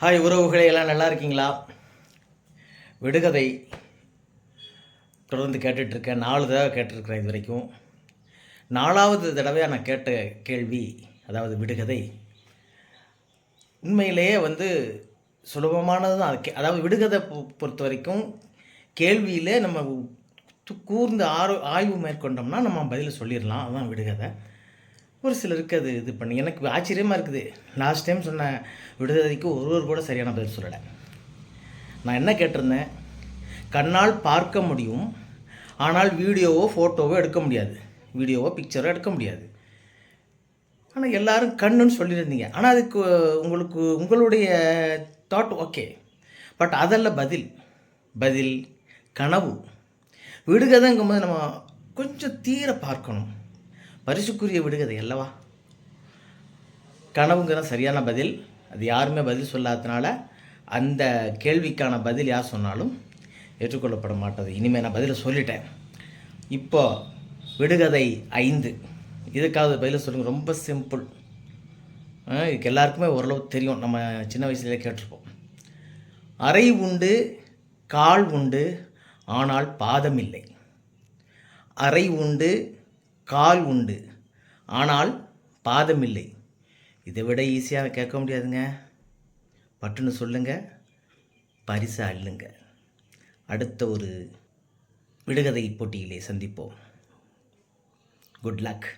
Hi உறவுகளே எல்லாம் நல்லா இருக்கீங்களா? விடுகதை தொடர்ந்து கேட்டுட்ருக்கேன். நாலு தடவை கேட்டிருக்கிறேன் இது வரைக்கும். நாலாவது தடவையாக நான் கேட்ட கேள்வி அதாவது விடுகதை உண்மையிலேயே வந்து சுலபமானது தான் அது கே- அதாவது விடுகதை பொறுத்த வரைக்கும் கேள்வியிலே நம்ம து- கூர்ந்து ஆறு ஆய்வு மேற்கொண்டோம்னா நம்ம பதில் சொல்லிடலாம். அதுதான் விடுகதை. ஒரு சிலருக்கு அது இது பண்ணி எனக்கு ஆச்சரியமாக இருக்குது. லாஸ்ட் டைம் சொன்ன விடுதலைக்கு ஒருவர் கூட சரியான பதில் சொல்லலை. நான் என்ன கேட்டிருந்தேன்? கண்ணால் பார்க்க முடியும் ஆனால் வீடியோவோ ஃபோட்டோவோ எடுக்க முடியாது. வீடியோவோ பிக்சரோ எடுக்க முடியாது. ஆனால் எல்லோரும் கண்ணுன்னு சொல்லியிருந்தீங்க. ஆனால் அதுக்கு உங்களுக்கு உங்களுடைய தாட் ஓகே பட் அதல்ல பதில் பதில் கனவு. விடுகதைங்கும்போது நம்ம கொஞ்சம் தீர பார்க்கணும். பரிசுக்குரிய விடுகதை அல்லவா? கனவுங்கிற சரியான பதில் அது யாருமே பதில் சொல்லாததுனால அந்த கேள்விக்கான பதில் யார் சொன்னாலும் ஏற்றுக்கொள்ளப்பட மாட்டது. இனிமேல் நான் பதிலை சொல்லிட்டேன். இப்போ விடுகதை ஐந்து. இதுக்காவது பதில் சொல்லுங்கள் ரொம்ப சிம்பிள் இதுக்கு எல்லாருக்குமே ஓரளவு தெரியும். நம்ம சின்ன வயசுலேயே கேட்டிருப்போம். அறை உண்டு கால் உண்டு ஆனால் பாதம் இல்லை. அறை உண்டு கால் உண்டு. ஆனால் பாதம் இல்லை. இதை விட ஈஸியாக கேட்க முடியாதுங்க. பட்டுன்னு சொல்லுங்க பரிசு அள்ளுங்க. அடுத்த ஒரு விடுகதை போட்டியிலே சந்திப்போம். Good luck